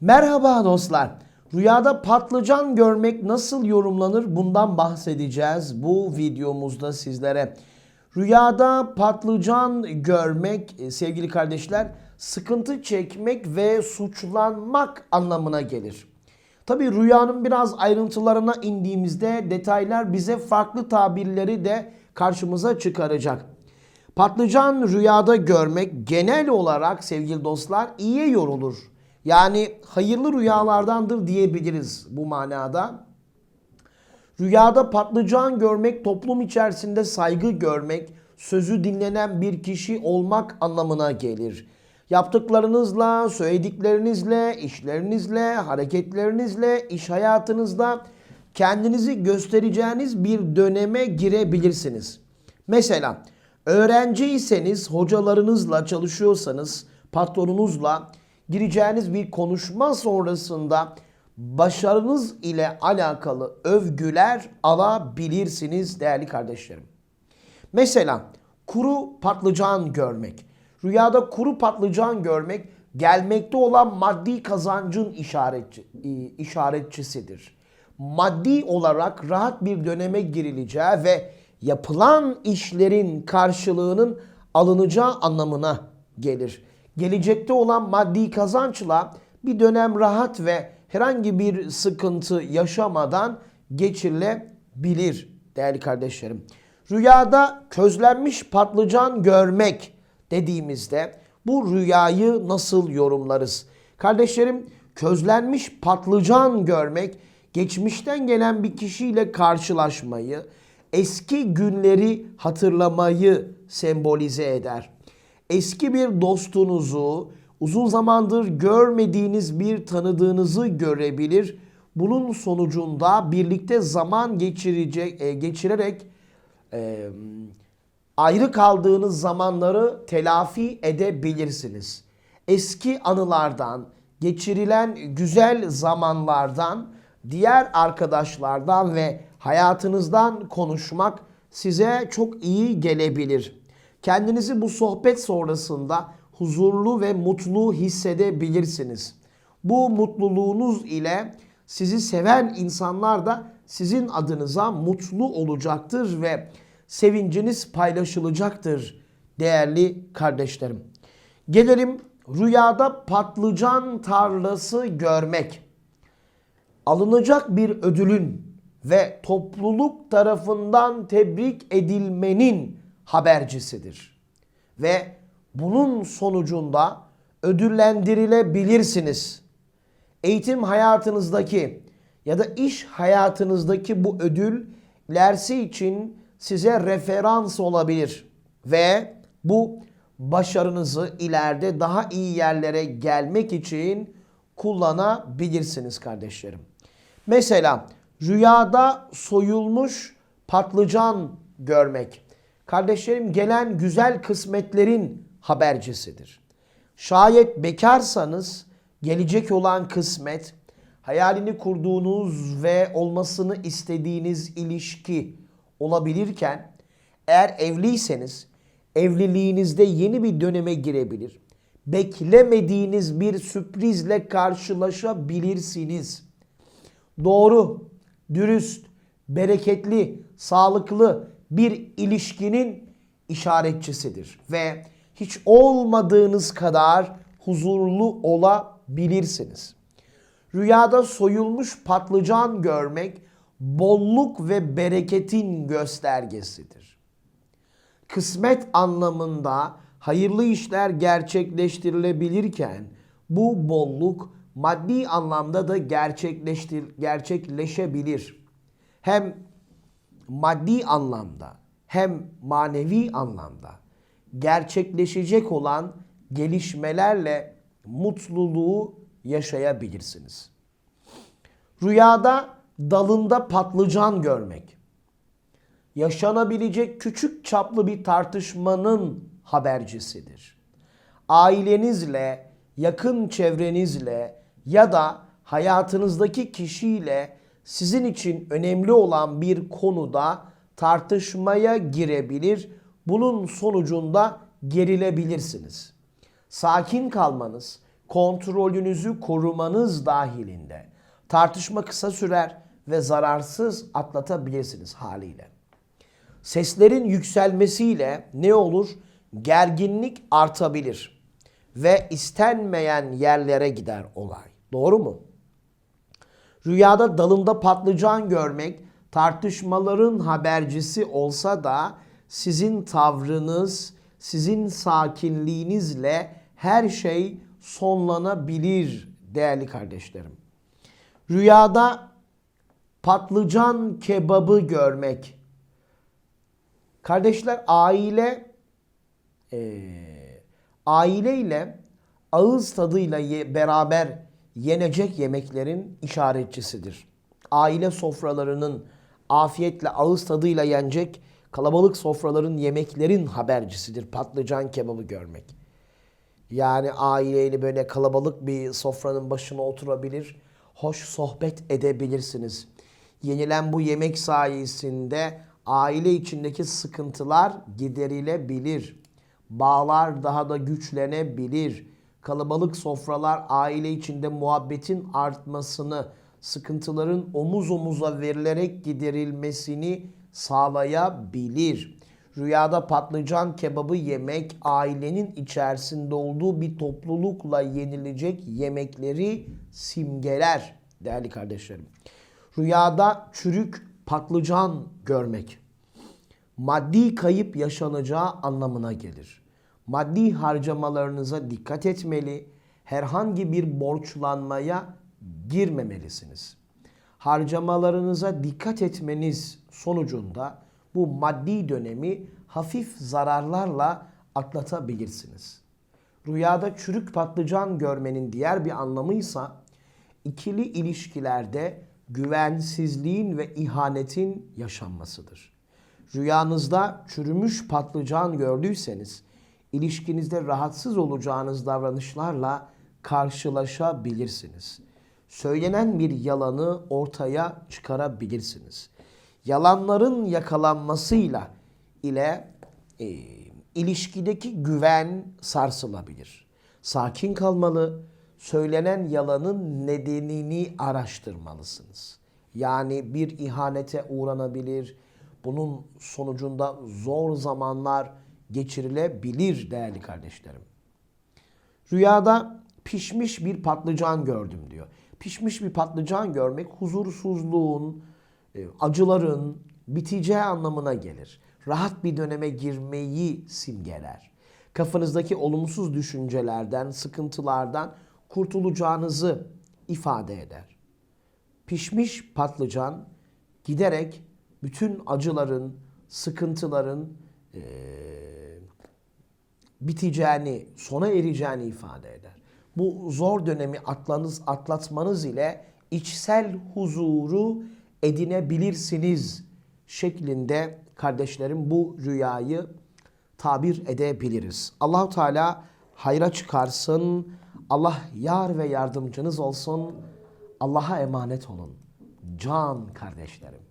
Merhaba dostlar. Rüyada patlıcan görmek nasıl yorumlanır bundan bahsedeceğiz bu videomuzda sizlere. Rüyada patlıcan görmek e, sevgili kardeşler sıkıntı çekmek ve suçlanmak anlamına gelir. Tabi rüyanın biraz ayrıntılarına indiğimizde detaylar bize farklı tabirleri de karşımıza çıkaracak. Patlıcan rüyada görmek genel olarak sevgili dostlar iyiye yorulur. Yani hayırlı rüyalardandır diyebiliriz bu manada. Rüyada patlıcan görmek toplum içerisinde saygı görmek, sözü dinlenen bir kişi olmak anlamına gelir. Yaptıklarınızla, söylediklerinizle, işlerinizle, hareketlerinizle, iş hayatınızda kendinizi göstereceğiniz bir döneme girebilirsiniz. Mesela öğrenciyseniz, hocalarınızla çalışıyorsanız, patronunuzla gireceğiniz bir konuşma sonrasında başarınız ile alakalı övgüler alabilirsiniz değerli kardeşlerim. Mesela kuru patlıcan görmek. Rüyada kuru patlıcan görmek gelmekte olan maddi kazancın işaretçi, işaretçisidir. Maddi olarak rahat bir döneme girileceği ve yapılan işlerin karşılığının alınacağı anlamına gelir. Gelecekte olan maddi kazançla bir dönem rahat ve herhangi bir sıkıntı yaşamadan geçirilebilir değerli kardeşlerim. Rüyada közlenmiş patlıcan görmek dediğimizde bu rüyayı nasıl yorumlarız? Kardeşlerim közlenmiş patlıcan görmek geçmişten gelen bir kişiyle karşılaşmayı, eski günleri hatırlamayı sembolize eder. Eski bir dostunuzu, uzun zamandır görmediğiniz bir tanıdığınızı görebilir. Bunun sonucunda birlikte zaman geçirecek, e, geçirerek e, ayrı kaldığınız zamanları telafi edebilirsiniz. Eski anılardan, geçirilen güzel zamanlardan, diğer arkadaşlardan ve hayatınızdan konuşmak size çok iyi gelebilir. Kendinizi bu sohbet sonrasında huzurlu ve mutlu hissedebilirsiniz. Bu mutluluğunuz ile sizi seven insanlar da sizin adınıza mutlu olacaktır ve sevinciniz paylaşılacaktır değerli kardeşlerim. Gelelim rüyada patlıcan tarlası görmek. Alınacak bir ödülün ve topluluk tarafından tebrik edilmenin habercisidir. Ve bunun sonucunda ödüllendirilebilirsiniz. Eğitim hayatınızdaki ya da iş hayatınızdaki bu ödül ilerisi için size referans olabilir ve bu başarınızı ileride daha iyi yerlere gelmek için kullanabilirsiniz kardeşlerim. Mesela rüyada soyulmuş patlıcan görmek. Kardeşlerim gelen güzel kısmetlerin habercisidir. Şayet bekarsanız gelecek olan kısmet, hayalini kurduğunuz ve olmasını istediğiniz ilişki olabilirken eğer evliyseniz evliliğinizde yeni bir döneme girebilir. Beklemediğiniz bir sürprizle karşılaşabilirsiniz. Doğru, dürüst, bereketli, sağlıklı bir ilişkinin işaretçisidir ve hiç olmadığınız kadar huzurlu olabilirsiniz. Rüyada soyulmuş patlıcan görmek bolluk ve bereketin göstergesidir. Kısmet anlamında hayırlı işler gerçekleştirilebilirken bu bolluk maddi anlamda da gerçekleştir, gerçekleşebilir. Hem maddi anlamda hem manevi anlamda gerçekleşecek olan gelişmelerle mutluluğu yaşayabilirsiniz. Rüyada dalında patlıcan görmek. Yaşanabilecek küçük çaplı bir tartışmanın habercisidir. Ailenizle, yakın çevrenizle ya da hayatınızdaki kişiyle sizin için önemli olan bir konuda tartışmaya girebilir. Bunun sonucunda gerilebilirsiniz. Sakin kalmanız, kontrolünüzü korumanız dahilinde. Tartışma kısa sürer ve zararsız atlatabilirsiniz haliyle. Seslerin yükselmesiyle ne olur? Gerginlik artabilir ve istenmeyen yerlere gider olay. Doğru mu? Rüyada dalında patlıcan görmek tartışmaların habercisi olsa da sizin tavrınız, sizin sakinliğinizle her şey sonlanabilir değerli kardeşlerim. Rüyada patlıcan kebabı görmek. Kardeşler aile eee aileyle ağız tadıyla ye- beraber yenecek yemeklerin işaretçisidir. Aile sofralarının afiyetle ağız tadıyla yenecek kalabalık sofraların yemeklerin habercisidir patlıcan kebabı görmek. Yani aileyle böyle kalabalık bir sofranın başına oturabilir, hoş sohbet edebilirsiniz. Yenilen bu yemek sayesinde aile içindeki sıkıntılar giderilebilir. Bağlar daha da güçlenebilir. Kalabalık sofralar aile içinde muhabbetin artmasını, sıkıntıların omuz omuza verilerek giderilmesini sağlayabilir. Rüyada patlıcan kebabı yemek ailenin içerisinde olduğu bir toplulukla yenilecek yemekleri simgeler değerli kardeşlerim. Rüyada çürük patlıcan görmek maddi kayıp yaşanacağı anlamına gelir. Maddi harcamalarınıza dikkat etmeli, herhangi bir borçlanmaya girmemelisiniz. Harcamalarınıza dikkat etmeniz sonucunda bu maddi dönemi hafif zararlarla atlatabilirsiniz. Rüyada çürük patlıcan görmenin diğer bir anlamıysa ikili ilişkilerde güvensizliğin ve ihanetin yaşanmasıdır. Rüyanızda çürümüş patlıcan gördüyseniz ilişkinizde rahatsız olacağınız davranışlarla karşılaşabilirsiniz. Söylenen bir yalanı ortaya çıkarabilirsiniz. Yalanların yakalanmasıyla ile e, ilişkideki güven sarsılabilir. Sakin kalmalı, söylenen yalanın nedenini araştırmalısınız. Yani bir ihanete uğranabilir, bunun sonucunda zor zamanlar geçirilebilir değerli kardeşlerim. Rüyada pişmiş bir patlıcan gördüm diyor. Pişmiş bir patlıcan görmek huzursuzluğun, e, acıların biteceği anlamına gelir. Rahat bir döneme girmeyi simgeler. Kafanızdaki olumsuz düşüncelerden, sıkıntılardan kurtulacağınızı ifade eder. Pişmiş patlıcan giderek bütün acıların, sıkıntıların eee, biteceğini, sona ereceğini ifade eder. Bu zor dönemi atlanız, atlatmanız ile içsel huzuru edinebilirsiniz şeklinde kardeşlerim bu rüyayı tabir edebiliriz. Allahu Teala hayra çıkarsın. Allah yar ve yardımcınız olsun. Allah'a emanet olun. Can kardeşlerim.